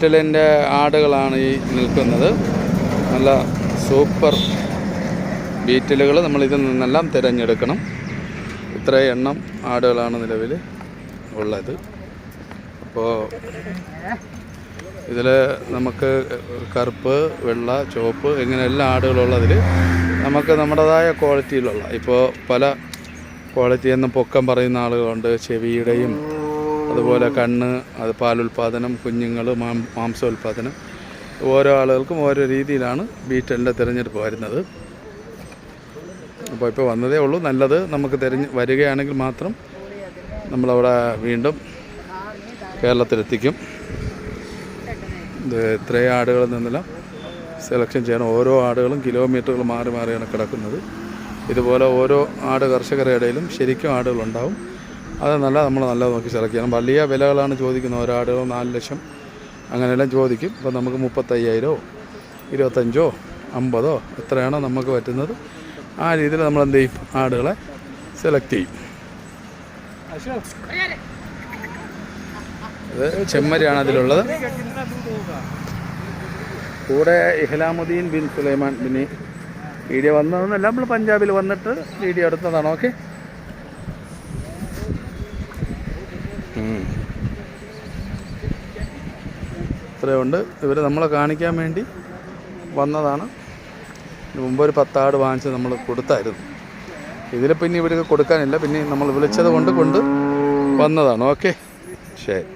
ബീറ്റലിന്റെ ആടുകളാണ് ഈ നിൽക്കുന്നത്. നല്ല സൂപ്പർ ബീറ്റലുകൾ നമ്മൾ നിന്നെല്ലാം തിരഞ്ഞെടുക്കണം. ഇത്ര എണ്ണം ആടുകളാണ് നിലവിൽ ഉള്ളത്. അപ്പോൾ ഇതിൽ നമുക്ക് കറുപ്പ് വെള്ള ചുവപ്പ് ഇങ്ങനെ എല്ലാ ആടുകളുള്ളതിൽ നമുക്ക് നമ്മുടേതായ ക്വാളിറ്റിയിലുള്ള ഇപ്പോൾ പല ക്വാളിറ്റി എന്നും പൊക്കം പറയുന്ന ആളുകളുണ്ട്. ചെവിയുടെയും അതുപോലെ കണ്ണ് അത് പാലുൽപാദനം കുഞ്ഞുങ്ങൾ മാം മാംസോൽപാദനം. ഓരോ ആളുകൾക്കും ഓരോ രീതിയിലാണ് ബീറ്റലിന്റെ തിരഞ്ഞെടുപ്പ് വരുന്നത്. അപ്പോൾ ഇപ്പോൾ വന്നതേ ഉള്ളൂ. നല്ലത് നമുക്ക് തിരഞ്ഞ് വരികയാണെങ്കിൽ മാത്രം നമ്മളവിടെ വീണ്ടും കേരളത്തിലെത്തിക്കും. ഇത് ഇത്രയും ആടുകളിൽ നിന്നെല്ലാം സെലക്ഷൻ ചെയ്യണം ഓരോ ആടുകളും കിലോമീറ്ററുകൾ മാറി മാറിയാണ് കിടക്കുന്നത്. ഇതുപോലെ ഓരോ ആട് കർഷകരുടെ ഇടയിലും ശരിക്കും ആടുകളുണ്ടാവും. അത് നല്ല നമ്മൾ നല്ല നോക്കി സെലക്ട് ചെയ്യണം. വലിയ വിലകളാണ് ചോദിക്കുന്നത്. ഒരാടോ നാല് ലക്ഷം അങ്ങനെയെല്ലാം ചോദിക്കും. അപ്പോൾ നമുക്ക് മുപ്പത്തയ്യായിരമോ ഇരുപത്തഞ്ചോ അമ്പതോ എത്രയാണോ നമുക്ക് പറ്റുന്നത്. ആ രീതിയിൽ നമ്മൾ എന്ത് ചെയ്യും? ആടുകളെ സെലക്ട് ചെയ്യും. ഇത് ചെമ്മരിയാണ് അതിലുള്ളത്. കൂടെ ഇഹ്ലാമുദ്ദീൻ ബിൻ സുലൈമാൻ. ബിൻ വീഡിയോ വന്നതെന്നല്ല നമ്മൾ പഞ്ചാബിൽ വന്നിട്ട് വീഡിയോ എടുത്തതാണ്. ഓക്കെ? ഇത്രയുണ്ട് ഇവർ നമ്മളെ കാണിക്കാൻ വേണ്ടി വന്നതാണ്. മുമ്പ് ഒരു പത്താട് വാങ്ങിച്ച് നമ്മൾ കൊടുത്തായിരുന്നു. ഇതിൽ പിന്നെ ഇവർക്ക് കൊടുക്കാനില്ല. പിന്നെ നമ്മൾ വിളിച്ചത് കൊണ്ട് കൊണ്ട് വന്നതാണ്. ഓക്കെ. ശരി.